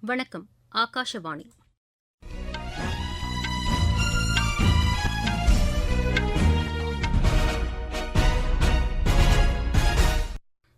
வணக்கம் ஆகாஷவாணி.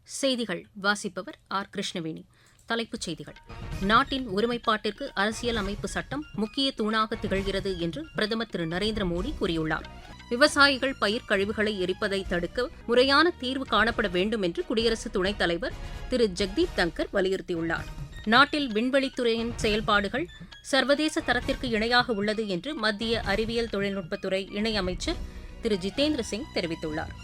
செய்திகள் வாசிப்பவர் ஆர். கிருஷ்ணவேணி. தலைப்புச் செய்திகள். நாட்டின் ஒருமைப்பாட்டிற்கு அரசியல் அமைப்பு சட்டம் முக்கிய தூணாக திகழ்கிறது என்று பிரதமர் திரு. நரேந்திர மோடி கூறியுள்ளார். விவசாயிகள் பயிர் கழிவுகளை எரிப்பதை தடுக்க முறையான தீர்வு காணப்பட வேண்டும் என்று குடியரசு துணைத் தலைவர் திரு. ஜெக்தீப் தங்கர் வலியுறுத்தியுள்ளார். நாட்டில் விண்வெளித்துறையின் செயல்பாடுகள் சர்வதேச தரத்திற்கு இணையாக உள்ளது என்று மத்திய அறிவியல் தொழில்நுட்பத்துறை இணையமைச்சர் திரு. ஜிதேந்திர சிங் தெரிவித்துள்ளார்.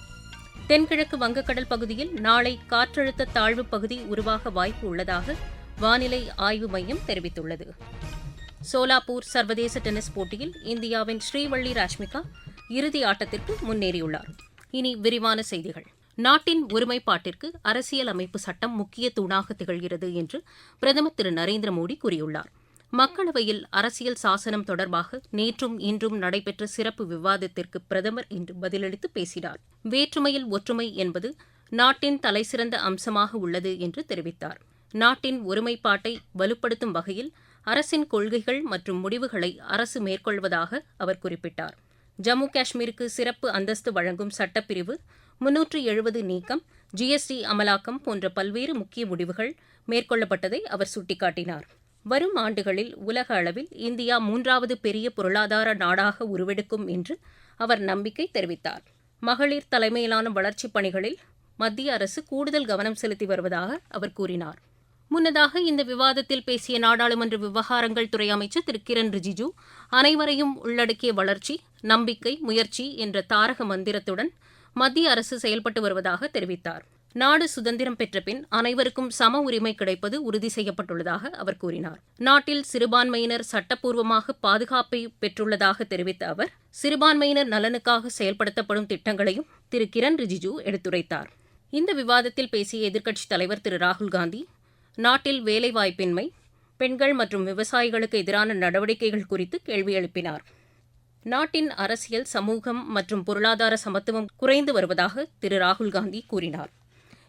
தென்கிழக்கு வங்கக்கடல் பகுதியில் நாளை காற்றழுத்த தாழ்வுப் பகுதி உருவாக வாய்ப்பு உள்ளதாக வானிலை ஆய்வு மையம் தெரிவித்துள்ளது. சோலாப்பூர் சர்வதேச டென்னிஸ் போட்டியில் இந்தியாவின் ஸ்ரீவள்ளி ராஷ்மிகா இறுதி ஆட்டத்திற்கு முன்னேறியுள்ளார். இனி விரிவான செய்திகள். நாட்டின் ஒருமைப்பாட்டிற்கு அரசியல் அமைப்பு சட்டம் முக்கிய தூணாக திகழ்கிறது என்று பிரதமர் திரு நரேந்திர மோடி கூறியுள்ளார். மக்களவையில் அரசியல் சாசனம் தொடர்பாக நேற்றும் இன்றும் நடைபெற்ற சிறப்பு விவாதத்திற்கு பிரதமர் இன்று பதிலளித்து பேசினார். வேற்றுமையில் ஒற்றுமை என்பது நாட்டின் தலைசிறந்த அம்சமாக உள்ளது என்று தெரிவித்தார். நாட்டின் ஒருமைப்பாட்டை வலுப்படுத்தும் வகையில் அரசின் கொள்கைகள் மற்றும் முடிவுகளை அரசு மேற்கொள்வதாக அவர் குறிப்பிட்டார். ஜம்மு காஷ்மீருக்கு சிறப்பு அந்தஸ்து வழங்கும் சட்டப்பிரிவு முன்னூற்று எழுபது நீக்கம் ஜிஎஸ்டி அமலாக்கம் போன்ற பல்வேறு முக்கிய முடிவுகள் மேற்கொள்ளப்பட்டதை அவர் சுட்டிக்காட்டினார். வரும் ஆண்டுகளில் உலக அளவில் இந்தியா மூன்றாவது பெரிய பொருளாதார நாடாக உருவெடுக்கும் என்று அவர் நம்பிக்கை தெரிவித்தார். மகளிர் தலைமையிலான வளர்ச்சிப் பணிகளில் மத்திய அரசு கூடுதல் கவனம் செலுத்தி வருவதாக அவர் கூறினார். முன்னதாக இந்த விவாதத்தில் பேசிய நாடாளுமன்ற விவகாரங்கள் துறை அமைச்சர் திரு. கிரண் ரிஜிஜு அனைவரையும் உள்ளடக்கிய வளர்ச்சி நம்பிக்கை முயற்சி என்ற தாரக மந்திரத்துடன் மத்திய அரசு செயல்பட்டு வருவதாக தெரிவித்தார். நாடு சுதந்திரம் பெற்ற பின் அனைவருக்கும் சம உரிமை கிடைப்பது உறுதி செய்யப்பட்டுள்ளதாக அவர் கூறினார். நாட்டில் சிறுபான்மையினர் சட்டப்பூர்வமாக பாதுகாப்பை பெற்றுள்ளதாக தெரிவித்த அவர் சிறுபான்மையினர் நலனுக்காக செயல்படுத்தப்படும் திட்டங்களையும் திரு. கிரண் ரிஜிஜு எடுத்துரைத்தார். இந்த விவாதத்தில் பேசிய எதிர்க்கட்சித் தலைவர் திரு. ராகுல்காந்தி நாட்டில் வேலைவாய்ப்பின்மை பெண்கள் மற்றும் விவசாயிகளுக்கு எதிரான நடவடிக்கைகள் குறித்து கேள்வி எழுப்பினார். நாட்டின் அரசியல் சமூகம் மற்றும் பொருளாதார சமத்துவம் குறைந்து வருவதாக திரு. ராகுல்காந்தி கூறினார்.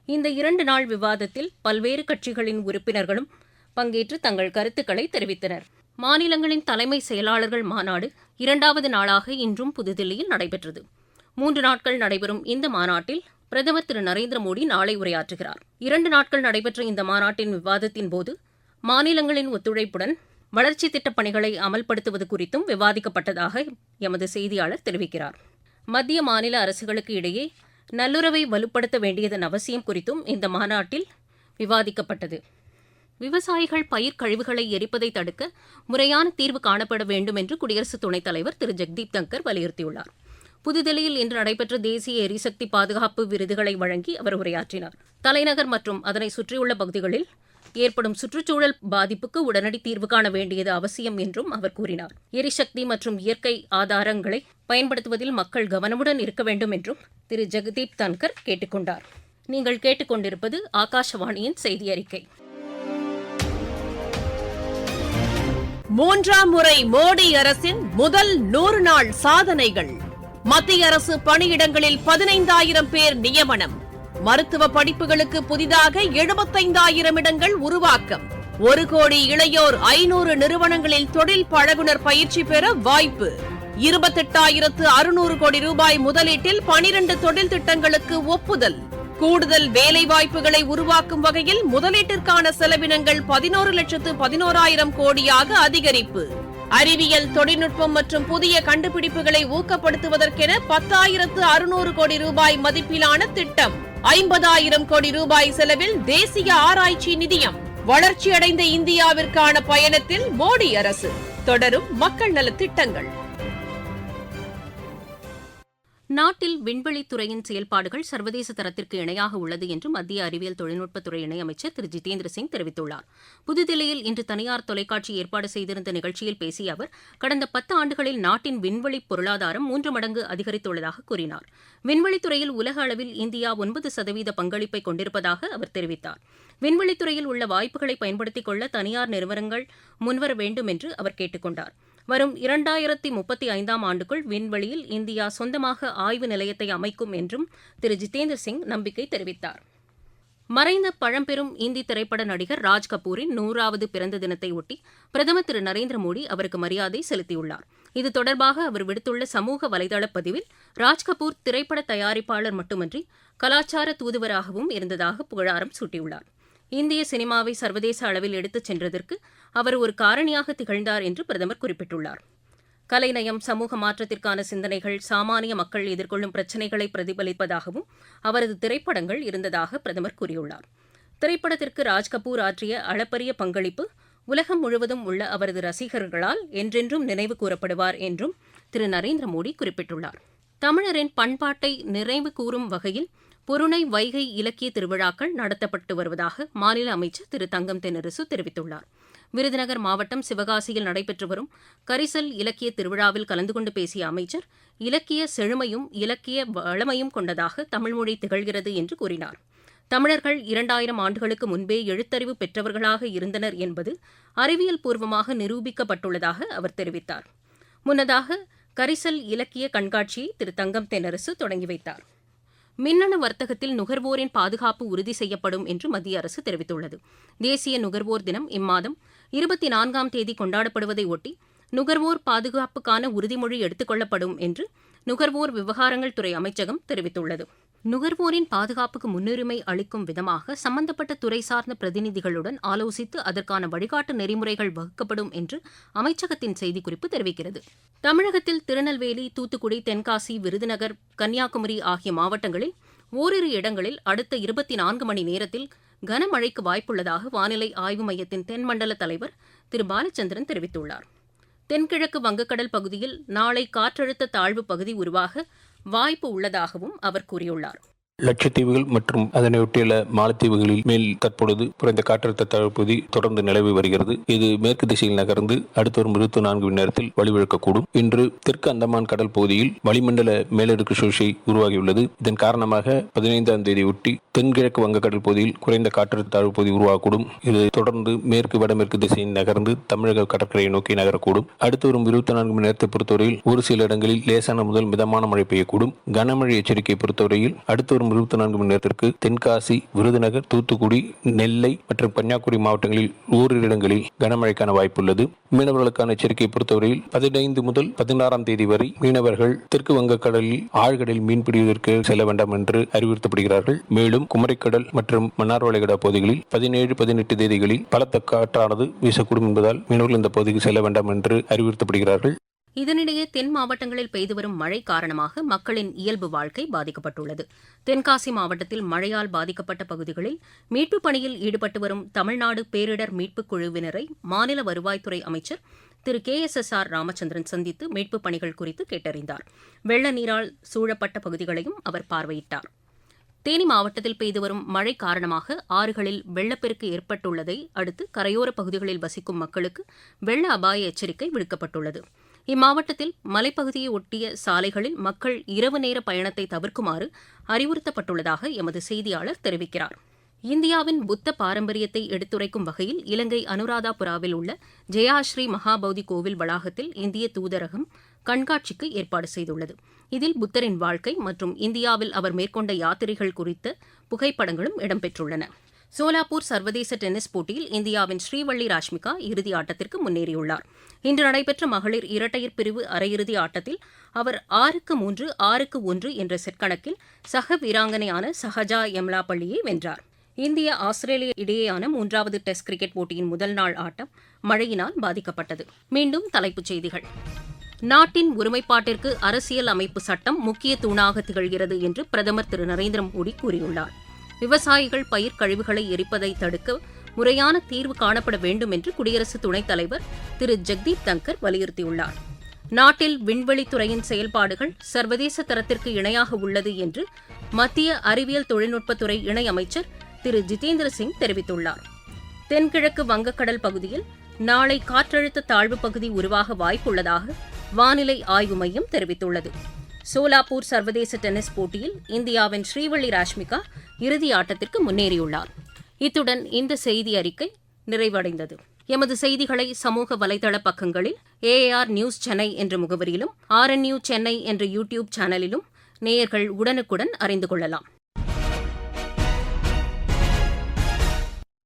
இந்த இரண்டு நாள் விவாதத்தில் பல்வேறு கட்சிகளின் உறுப்பினர்களும் பங்கேற்று தங்கள் கருத்துக்களை தெரிவித்தனர். மாநிலங்களின் தலைமை செயலாளர்கள் மாநாடு இரண்டாவது நாளாக இன்றும் புதுதில்லியில் நடைபெற்றது. மூன்று நாட்கள் நடைபெறும் இந்த மாநாட்டில் பிரதமர் திரு. நரேந்திர மோடி நாளை உரையாற்றுகிறார். இரண்டு நாட்கள் நடைபெற்ற இந்த மாநாட்டின் விவாதத்தின் போது மாநிலங்களின் ஒத்துழைப்புடன் வளர்ச்சி திட்டப் பணிகளை அமல்படுத்துவது குறித்தும் விவாதிக்கப்பட்டதாக எமது செய்தியாளர் தெரிவிக்கிறார். மத்திய மாநில அரசுகளுக்கு இடையே நல்லுறவை வலுப்படுத்த வேண்டியதன் அவசியம் குறித்தும் இந்த மாநாட்டில் விவாதிக்கப்பட்டது. விவசாயிகள் பயிர் கழிவுகளை எரிப்பதை தடுக்க முறையான தீர்வு காணப்பட வேண்டும் என்று குடியரசு துணைத் தலைவர் திரு. ஜெக்தீப் தங்கர் வலியுறுத்தியுள்ளார். புதுதில்லியில் இன்று நடைபெற்ற தேசிய எரிசக்தி பாதுகாப்பு விருதுகளை வழங்கி அவர் உரையாற்றினார். தலைநகர் மற்றும் அதனை சுற்றியுள்ள பகுதிகளில் ஏற்படும் சுற்றுச்சூழல் பாதிப்புக்கு உடனடி தீர்வு காண வேண்டியது அவசியம் என்றும் அவர் கூறினார். எரிசக்தி மற்றும் இயற்கை ஆதாரங்களை பயன்படுத்துவதில் மக்கள் கவனமுடன் இருக்க வேண்டும் என்றும் திரு. ஜெகதீப் தன்கர் கேட்டுக்கொண்டார் நீங்கள் கேட்டுக்கொண்டிருப்பது ஆகாஷவாணியின் செய்தி அறிக்கை. மூன்றாம் முறை மோடி அரசின் முதல் நூறு நாள் சாதனைகள். மத்திய அரசு பணியிடங்களில் பதினைந்தாயிரம் பேர் நியமனம். மருத்துவ படிப்புகளுக்கு புதிதாக எழுபத்தைந்தாயிரம் இடங்கள் உருவாக்கம். ஒரு கோடி இளையோர் ஐநூறு நிறுவனங்களில் தொழில் பழகுனர் பயிற்சி பெற வாய்ப்பு. இருபத்தெட்டாயிரத்து அறுநூறு கோடி ரூபாய் முதலீட்டில் பனிரண்டு தொழில் திட்டங்களுக்கு ஒப்புதல். கூடுதல் வேலை வாய்ப்புகளை உருவாக்கும் வகையில் முதலீட்டிற்கான செலவினங்கள் பதினோரு லட்சத்து பதினோராயிரம் கோடியாக அதிகரிப்பு. அறிவியல் தொழில்நுட்பம் மற்றும் புதிய கண்டுபிடிப்புகளை ஊக்கப்படுத்துவதற்கென பத்தாயிரத்து அறுநூறு கோடி ரூபாய் மதிப்பிலான திட்டம். ஐம்பதாயிரம் கோடி ரூபாய் செலவில் தேசிய ஆராய்ச்சி நிதியம் வளர்ச்சியடைந்த இந்தியாவிற்கான பயணத்தில் மோடி அரசு. தொடரும் மக்கள் நலத்திட்டங்கள் நாட்டில் விண்வெளித்துறையின் செயல்பாடுகள் சர்வதேச தரத்திற்கு இணையாக உள்ளது என்று மத்திய அறிவியல் தொழில்நுட்பத்துறை இணையமைச்சர் திரு ஜிதேந்திர சிங் தெரிவித்துள்ளார். புதுதில்லியில் இன்று தனியார் தொலைக்காட்சி ஏற்பாடு செய்திருந்த நிகழ்ச்சியில் பேசிய அவர் கடந்த பத்து ஆண்டுகளில் நாட்டின் விண்வெளி பொருளாதாரம் மூன்று மடங்கு அதிகரித்துள்ளதாக கூறினார். விண்வெளித்துறையில் உலக அளவில் இந்தியா ஒன்பது சதவீத பங்களிப்பை கொண்டிருப்பதாக அவர் தெரிவித்தார். விண்வெளித்துறையில் உள்ள வாய்ப்புகளை பயன்படுத்திக் கொள்ள தனியார் நிறுவனங்கள் முன்வர வேண்டும் என்று அவர் கேட்டுக் கொண்டாா் வரும் இரண்டாயிரத்தி முப்பத்தி ஐந்தாம் ஆண்டுக்குள் விண்வெளியில் இந்தியா சொந்தமாக ஆய்வு நிலையத்தை அமைக்கும் என்றும் திரு. ஜிதேந்திர சிங் நம்பிக்கை தெரிவித்தார். மறைந்த பழம்பெரும் இந்தி திரைப்பட நடிகர் ராஜ் கபூரின் நூறாவது பிறந்த தினத்தையொட்டி பிரதமர் திரு. நரேந்திர மோடி அவருக்கு மரியாதை செலுத்தியுள்ளார். இது தொடர்பாக அவர் விடுத்துள்ள சமூக வலைதள பதிவில் ராஜ் கபூர் திரைப்பட தயாரிப்பாளர் மட்டுமன்றி கலாச்சார தூதுவராகவும் இருந்ததாக புகழாரம் சூட்டியுள்ளார். இந்திய சினிமாவை சர்வதேச அளவில் எடுத்துச் சென்றதற்கு அவர் ஒரு காரணியாக திகழ்ந்தார் என்று பிரதமர் குறிப்பிட்டுள்ளார். கலைநயம் சமூக மாற்றத்திற்கான சிந்தனைகள் சாமானிய மக்கள் எதிர்கொள்ளும் பிரச்சினைகளை பிரதிபலிப்பதாகவும் அவரது திரைப்படங்கள் இருந்ததாக பிரதமர் கூறியுள்ளார். திரைப்படத்திற்கு ராஜ்கபூர் ஆற்றிய அளப்பரிய பங்களிப்பு உலகம் முழுவதும் உள்ள அவரது ரசிகர்களால் என்றென்றும் நினைவு கூறப்படுவார் என்றும் திரு. நரேந்திர மோடி குறிப்பிட்டுள்ளார். தமிழரின் பண்பாட்டை நிறைவு கூறும் வகையில் புருணை வைகை இலக்கிய திருவிழாக்கள் நடத்தப்பட்டு வருவதாக மாநில அமைச்சர் திரு தங்கம் தென்னரசு தெரிவித்துள்ளார். விருதுநகர் மாவட்டம் சிவகாசியில் நடைபெற்று வரும் கரிசல் இலக்கிய திருவிழாவில் கலந்து கொண்டு பேசிய அமைச்சர் இலக்கிய செழுமையும் இலக்கிய வளமையும் கொண்டதாக தமிழ்மொழி திகழ்கிறது என்று கூறினார். தமிழர்கள் இரண்டாயிரம் ஆண்டுகளுக்கு முன்பே எழுத்தறிவு பெற்றவர்களாக இருந்தனர் என்பது அறிவியல் பூர்வமாக நிரூபிக்கப்பட்டுள்ளதாக அவர் தெரிவித்தார். முன்னதாக கரிசல் இலக்கிய கண்காட்சியை திரு தங்கம் தென்னரசு தொடங்கி வைத்தார். மின்னணு வர்த்தகத்தில் நுகர்வோரின் பாதுகாப்பு உறுதி செய்யப்படும் என்று மத்திய அரசு தெரிவித்துள்ளது. தேசிய நுகர்வோர் தினம் இம்மாதம் இருபத்தி நான்காம் தேதி கொண்டாடப்படுவதை ஒட்டி நுகர்வோர் பாதுகாப்புக்கான உறுதிமொழி எடுத்துக் கொள்ளப்படும் என்று நுகர்வோர் விவகாரங்கள் துறை அமைச்சகம் தெரிவித்துள்ளது. நுகர்வோரின் பாதுகாப்புக்கு முன்னுரிமை அளிக்கும் விதமாக சம்பந்தப்பட்ட துறை சார்ந்த பிரதிநிதிகளுடன் ஆலோசித்து அதற்கான வழிகாட்டு நெறிமுறைகள் வகுக்கப்படும் என்று அமைச்சகத்தின் செய்திக்குறிப்பு தெரிவிக்கிறது. தமிழகத்தில் திருநெல்வேலி தூத்துக்குடி தென்காசி விருதுநகர் கன்னியாகுமரி ஆகிய மாவட்டங்களில் ஓரிரு இடங்களில் அடுத்த இருபத்தி நான்கு மணி நேரத்தில் கனமழைக்கு வாய்ப்புள்ளதாக வானிலை ஆய்வு மையத்தின் தென்மண்டல தலைவர் திரு. பாலச்சந்திரன் தெரிவித்துள்ளார். தென்கிழக்கு வங்கக்கடல் பகுதியில் நாளை காற்றழுத்த தாழ்வு பகுதி உருவாக வாய்ப்பு உள்ளதாகவும் அவர் கூறியுள்ளார். லட்சத்தீவுகள் மற்றும் அதனை ஒட்டியுள்ள மாலத்தீவுகளில் மேல் தற்பொழுது குறைந்த காற்றழுத்த தாழ்வுப்பகுதி தொடர்ந்து நிலவி வருகிறது. இது மேற்கு திசையில் நகர்ந்து அடுத்து வரும் இருபத்தி நான்கு மணி நேரத்தில் வலுவிழக்கக்கூடும். இன்று தெற்கு அந்தமான் கடல் பகுதியில் வளிமண்டல மேலடுக்கு சுழற்சி உருவாகியுள்ளது. இதன் காரணமாக பதினைந்தாம் தேதி ஒட்டி தென்கிழக்கு வங்கக்கடல் பகுதியில் குறைந்த காற்றழுத்த தாழ்வு பகுதி உருவாகக்கூடும். இது தொடர்ந்து மேற்கு வடமேற்கு திசையில் நகர்ந்து தமிழக கடற்கரையை நோக்கி நகரக்கூடும். அடுத்து வரும் இருபத்தி நான்கு மணி நேரத்தை பொறுத்தவரையில் ஒரு சில இடங்களில் லேசான முதல் மிதமான மழை பெய்யக்கூடும். கனமழை எச்சரிக்கை பொறுத்தவரையில் அடுத்து வரும் இருபத்தி நான்கு மணி நேரத்திற்கு தென்காசி விருதுநகர் தூத்துக்குடி நெல்லை மற்றும் கன்னியாகுமரி மாவட்டங்களில் ஓரிரு இடங்களில் கனமழைக்கான வாய்ப்புள்ளது. மீனவர்களுக்கான எச்சரிக்கை பொறுத்தவரையில் பதினைந்து முதல் பதினாறாம் தேதி வரை மீனவர்கள் தெற்கு வங்கக்கடலில் ஆழ்கடலில் மீன்பிடிவதற்கு செல்ல வேண்டாம் என்று அறிவுறுத்தப்படுகிறார்கள். மேலும் குமரிக்கடல் மற்றும் மன்னார் வளைகுடா பகுதிகளில் பதினேழு பதினெட்டு தேதிகளில் பலத்த காற்றானது வீசக்கூடும் என்பதால் மீனவர்கள் இந்த பகுதிக்கு செல்ல வேண்டாம் என்று அறிவுறுத்தப்படுகிறார்கள். இதனிடையே தென் மாவட்டங்களில் பெய்து வரும் மழை காரணமாக மக்களின் இயல்பு வாழ்க்கை பாதிக்கப்பட்டுள்ளது. தென்காசி மாவட்டத்தில் மழையால் பாதிக்கப்பட்ட பகுதிகளில் மீட்புப் பணியில் ஈடுபட்டு வரும் தமிழ்நாடு பேரிடர் மீட்புக் குழுவினரை மாநில வருவாய்த்துறை அமைச்சர் திரு. K. S. S. R. Ramachandran சந்தித்து மீட்புப் பணிகள் குறித்து கேட்டறிந்தார். வெள்ள நீரால் சூழப்பட்ட பகுதிகளையும் அவர் பார்வையிட்டார். தேனி மாவட்டத்தில் பெய்து வரும் மழை காரணமாக ஆறுகளில் வெள்ளப்பெருக்கு ஏற்பட்டுள்ளதை அடுத்து கரையோர பகுதிகளில் வசிக்கும் மக்களுக்கு வெள்ள அபாய எச்சரிக்கை விடுக்கப்பட்டுள்ளது. இம்மாவட்டத்தில் மலைப்பகுதியை ஒட்டிய சாலைகளில் மக்கள் இரவு நேர பயணத்தை தவிர்க்குமாறு அறிவுறுத்தப்பட்டுள்ளதாக எமது செய்தியாளர் தெரிவிக்கிறார். இந்தியாவின் புத்த பாரம்பரியத்தை எடுத்துரைக்கும் வகையில் இலங்கை அனுராதாபுராவில் உள்ள ஜெயாஸ்ரீ மகாபௌதி கோவில் வளாகத்தில் இந்திய தூதரகம் கண்காட்சிக்கு ஏற்பாடு செய்துள்ளது. இதில் புத்தரின் வாழ்க்கை மற்றும் இந்தியாவில் அவர் மேற்கொண்ட யாத்திரைகள் குறித்த புகைப்படங்களும் இடம்பெற்றுள்ளன. சோலாப்பூர் சர்வதேச டென்னிஸ் போட்டியில் இந்தியாவின் ஸ்ரீவள்ளி ராஷ்மிகா இறுதி ஆட்டத்திற்கு முன்னேறியுள்ளார். இன்று நடைபெற்ற மகளிர் இரட்டையர் பிரிவு அரையிறுதி ஆட்டத்தில் அவர் ஆறுக்கு மூன்று ஆறுக்கு ஒன்று என்ற செட் கணக்கில் சக வீராங்கனையான சஹஜா யம்லாப்பள்ளியை வென்றார். இந்திய ஆஸ்திரேலிய இடையேயான மூன்றாவது டெஸ்ட் கிரிக்கெட் போட்டியின் முதல் நாள் ஆட்டம் மழையினால் பாதிக்கப்பட்டது. மீண்டும் தலைப்புச் செய்திகள். நாட்டின் ஒருமைப்பாட்டிற்கு அரசியல் அமைப்பு சட்டம் முக்கிய தூணாக திகழ்கிறது என்று பிரதமர் திரு. நரேந்திர மோடி கூறியுள்ளார். விவசாயிகள் பயிர் கழிவுகளை எரிப்பதை தடுக்க முறையான தீர்வு காணப்பட வேண்டும் என்று குடியரசு துணைத் தலைவர் திரு ஜெக்தீப் தங்கர் வலியுறுத்தியுள்ளார். நாட்டில் விண்வெளித்துறையின் செயல்பாடுகள் சர்வதேச தரத்திற்கு இணையாக உள்ளது என்று மத்திய அறிவியல் தொழில்நுட்பத்துறை இணையமைச்சர் திரு ஜிதேந்திர சிங் தெரிவித்துள்ளார். தென்கிழக்கு வங்கக்கடல் பகுதியில் நாளை காற்றழுத்த தாழ்வு பகுதி உருவாக வாய்ப்புள்ளதாக வானிலை ஆய்வு மையம் தெரிவித்துள்ளது. சோலாப்பூர் சர்வதேச டென்னிஸ் போட்டியில் இந்தியாவின் ஸ்ரீவள்ளி ராஷ்மிகா இறுதி ஆட்டத்திற்கு முன்னேறியுள்ளார். இத்துடன் இந்த செய்தி அறிக்கை நிறைவடைந்தது. எமது செய்திகளை சமூக வலைதள பக்கங்களில் ஏஆர் நியூஸ் சென்னை என்ற முகவரியிலும் ஆர்என்யூ சென்னை என்ற யூடியூப் சேனலிலும் நேயர்கள் உடனுக்குடன் அறிந்து கொள்ளலாம்.